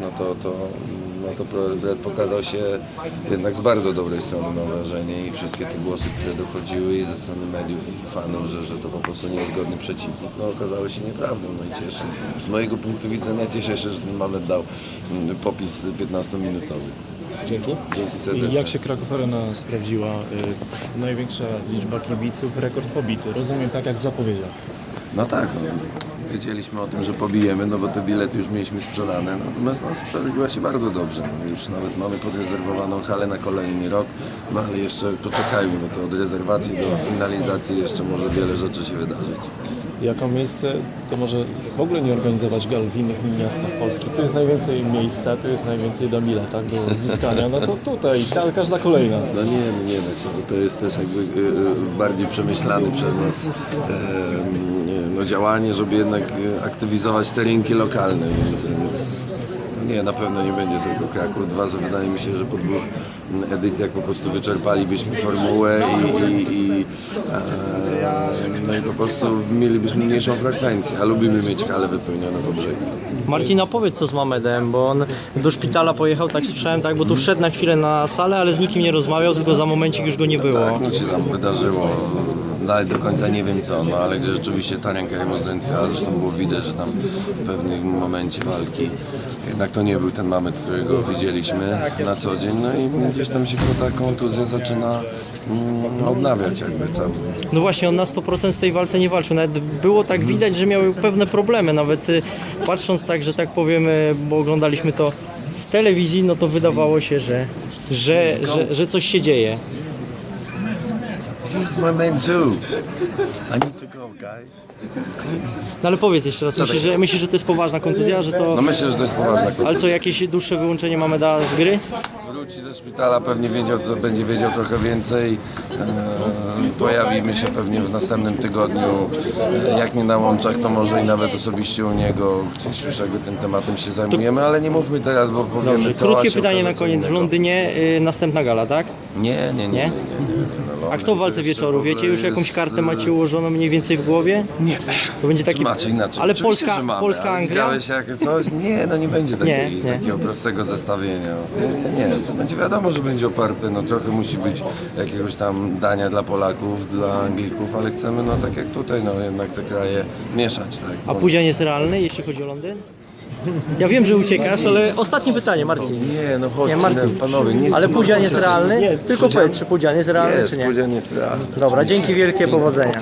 no to, to, no to pokazał się jednak z bardzo dobrej strony, mam wrażenie, i wszystkie te głosy, które dochodziły i ze strony mediów i fanów, że, że to po prostu nie jest godny przeciwnik, no okazało się nieprawdą. No i cieszę, z mojego punktu widzenia cieszę się, że ten Mamet dał mm, popis 15-minutowy. Dzięki. Dzięki serdecznie. jak się Kraków Arena sprawdziła? Y, największa liczba kibiców, rekord pobity. Rozumiem tak jak w zapowiedziach. No tak, no, wiedzieliśmy o tym, że pobijemy, no bo te bilety już mieliśmy sprzedane, natomiast no, sprawdziła się bardzo dobrze. No, już nawet mamy podrezerwowaną halę na kolejny rok, no ale jeszcze poczekajmy, bo to od rezerwacji do finalizacji jeszcze może wiele rzeczy się wydarzyć. Jako miejsce to może w ogóle nie organizować gal w innych miastach Polski. Tu jest najwięcej miejsca, tu jest najwięcej do biletach do odzyskania. No to tutaj, ka- każda kolejna. No nie, no nie da się, bo to jest też jakby y, y, bardziej przemyślany przez nas no, działanie, żeby jednak y, aktywizować te rynki lokalne, więc, no nie, na pewno nie będzie tylko Kraków. Dwa, że wydaje mi się, że po dwóch mm, edycjach po prostu wyczerpalibyśmy formułę i, i, i, e, no i po prostu mielibyśmy mniejszą frekwencję, a lubimy mieć halę wypełnioną po brzegi. Marcin, opowiedz co z Mamedem, bo on do szpitala pojechał, tak słyszałem, tak, bo tu wszedł na chwilę na salę, ale z nikim nie rozmawiał, tylko za momencik już go nie było. Tak, nic się tam wydarzyło. Nawet do końca nie wiem co, no ale rzeczywiście ta ręka jemu zdrętwiała, zresztą było widać, że tam w pewnym momencie walki jednak to nie był ten moment, którego widzieliśmy na co dzień, no i gdzieś tam się ta kontuzja zaczyna mm, odnawiać jakby tam. No właśnie, on na 100% w tej walce nie walczył. Nawet było tak widać, że miał pewne problemy. Nawet y, patrząc tak, że tak powiem, y, bo oglądaliśmy to w telewizji, no to wydawało się, że, że, że, że coś się dzieje. He's my man too. I need to go, guys. No ale powiedz jeszcze raz, myślisz, że, myślisz, że to jest poważna kontuzja, że to... No myślę, że to jest poważna kontuzja. Ale co, jakieś dłuższe wyłączenie Mameda z gry? Wróci do szpitala, pewnie wiedział, będzie wiedział trochę więcej. E, pojawimy się pewnie w następnym tygodniu. E, jak nie na łączach, to może i nawet osobiście u niego gdzieś już jakby tym tematem się zajmujemy, ale nie mówmy teraz, bo powiemy Dobrze, to, krótkie pytanie na koniec. W. Londynie y, następna gala, tak? Nie, nie, nie. nie, nie, nie, nie, A kto w walce wieczoru? Wiecie już jakąś kartę macie ułożoną mniej więcej w głowie? Nie. To będzie taki... Macie inaczej. Ale Oczywiście, Polska, że mamy, Polska ale Anglia? Widziałeś jak coś? Nie, no nie będzie takiej, Nie, nie. takiego prostego zestawienia. Nie, nie, nie. To będzie wiadomo, że będzie oparte, no trochę musi być jakiegoś tam dania dla Polaków, dla Anglików, ale chcemy, no tak jak tutaj, no jednak te kraje mieszać, tak. A Pudzian jest realny, jeśli chodzi o Londyn? Ja wiem, że uciekasz, ale ostatnie pytanie, Marcin. Nie, no chodź, Nie, Marcin. panowie, nie Ale Pudzian jest realny? Tylko powiedz, czy Pudzian jest realny, Jest, czy nie? Pudzian jest realny. Dobra, dzięki wielkie, powodzenia.